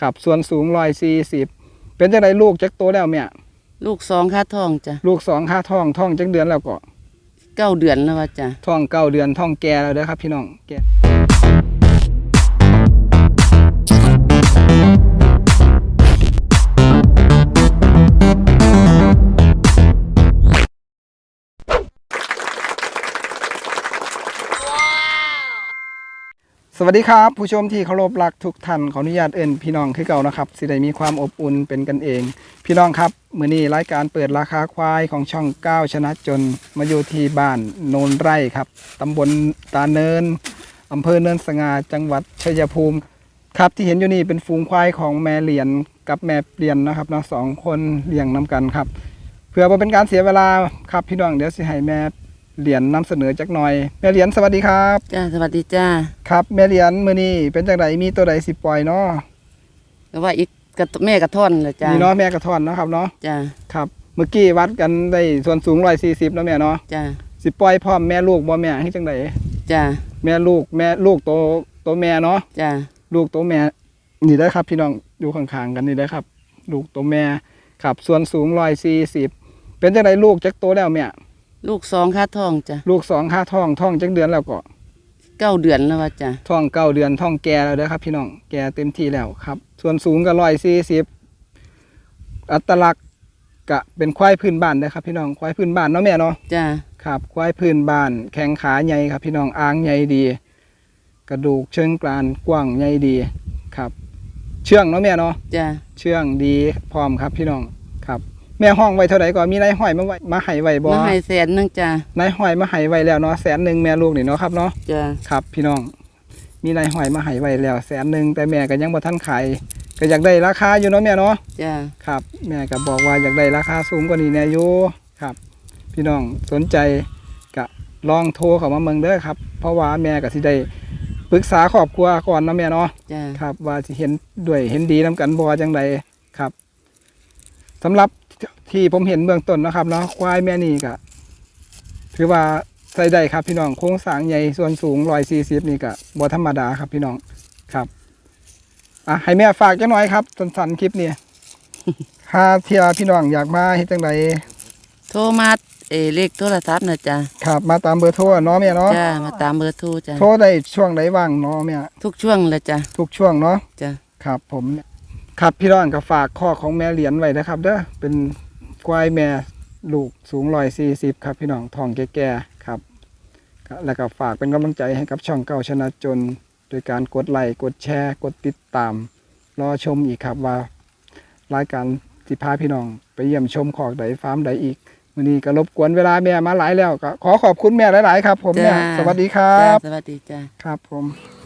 ครับส่วนสูงร้อยสี่สิบเป็นจังไดลูกจักโตแล้วแม่ลูกสองค่าทองจ้ะลูกสองค่าท้องท้องจักเดือนแล้วก็เก้าเดือนแล้วว่าจ้ะท้องเก้าเดือนท้องแก่แล้วเด้อครับพี่น้องแก่ สวัสดีครับ ผู้ชมที่เคารพรักทุกท่านขออนุญาตเอิ้นพี่น้องคือเก่านะครับสิได้มีความอบอุ่นเป็นกันเอง พี่น้องครับมือนี้รายการเปิดราคาควายของช่องก้าวชนะจนมาอยู่ที่บ้านโนนไร่ครับตำบลตาเนินอำเภอเนินสง่าจังหวัดชัยภูมิ ครับที่เห็นอยู่นี่เป็นฝูงควายของแม่เหรียญกับแม่เปลี่ยนนะครับนะสองคนเลี้ยงน้กันครับ เพื่อบ่เป็นการเสียเวลาครับพี่น้องเดี๋ยวสิให้แม่ เหรียญนำเสนอจักหน่อยแม่เหรียญสวัสดีครับจ้าสวัสดีจ้าครับแม่เหรียญมื้อนี้เป็นจังไดมีตัวใดสิปล่อยเนาะก็ว่าอีกกระแม่กระท่อนเลยจ้านี่เนาะแม่กระท่อนเนาะครับเนาะจ้าครับเมื่อกี้วัดกันได้ส่วนสูง140เนาะแม่เนาะจ้าสิปล่อยพร้อมแม่ลูกบ่แม่ให้จังไดจ้าแม่ลูกแม่ลูกโตโตแม่เนาะจ้าลูกตัวแม่นี่ได้อครับ พี่น้องอยู่ข้างๆกันนี่ได้อครับ ลูกตัวแม่ครับ ส่วนสูงร้อยสี่สิบเป็นจังไดลูกจักโตแล้วแม่ ลูกสองค่าทองจ้ะลูกสองค่าท้องท้องจักเดือนแล้วก็เก้าเดือนแล้วว่าจ้ะท้องเก้าเดือนท้องแก่แล้วเด้อครับ พี่น้องแก่เต็มที่แล้วครับ ส่วนสูงก็ร้อยสี่สิบอัตลักษณ์ก็เป็นควายพื้นบ้านเด้อครับ พี่น้องควายพื้นบ้านเนาะแม่เนาะจ้าครับควายพื้นบ้าน แข้งขาใหญ่ครับ พี่น้องอ่างใหญ่ดี กระดูกเชิงกรานกว้างใหญ่ดีครับ เชื่องเนาะแม่เนาะจ้าเชื่องดีพร้อมครับ พี่น้องครับ แม่ห้องไว้เท่าไหร่ก่อนมีนายห้อยมาไว้มาให้ไว้บ่มาให้แสนหนึงจ้านายห้อยมาให้ไว้แล้วเนาะแสนหนึ่งแม่ลูกนี่เนาะครับเนาะจ้าครับ พี่น้อง มีนายห้อยมาให้ไว้แล้วแสนหนึ่งแต่แม่ก็ยังบ่ทันขายก็อยากได้ราคาอยู่เนาะแม่เนาะจ้าครับ แม่ก็บอกว่าอยากได้ราคาสูงกว่านี้แน่อยู่ครับ พี่น้องสนใจก็ลองโทรเข้ามาเมืองเด้อครับ เพราะว่าแม่ก็สิได้ปรึกษาครอบครัวก่อนเนาะแม่เนาะจ้าครับ ว่าสิเห็นด้วยเห็นดีนํกันบ่จังใดครับสำหรับ ที่ผมเห็นเบื้องต้นนะครับเนาะควายแม่นี่ก็ถือว่าใส่ได้ครับพี่น้องโครงสร้างใหญ่ส่วนสูง140นี่ก็บ่ธรรมดาครับพี่น้องครับอะให้แม่ฝากจังหน่อยครับสั้นๆคลิปนี้ถ้าเที่ยพี่น้องอยากมาเฮ็ดจังใดโทรมาเออเลขโทรศัพท์นะจ้าครับมาตามเบอร์โทรเนาะแม่เนาะจ้ามาตามเบอร์โทรจ้าโทรได้ช่วงใดว่างเนาะแม่ทุกช่วงเลยจ้าทุกช่วงเนาะจ้าครับผม ครับพี่ร้อนก็ฝากข้อของแม่เหรียญไว้นะครับเด้อเป็นควายแม่ลูกสูงร้อยสี่สิบครับพี่น้องทองแก่ๆครับก็แล้วก็ฝากเป็นกำลังใจให้กับช่องเก่าชนะจน โดยการกดไลค์กดแชร์ กดติดตาม รอชมอีกครับว่ารายการสิพาพี่น้อง ไปเยี่ยมชมขอกใดฟาร์มใดอีกวันนี้ก็รบกวนเวลาแม่มาหลายแล้วก็ขอขอบคุณแม่หลาย ๆ ครับ ผมแม่สวัสดีครัจ้าบสวัสดีจ้า ครับผม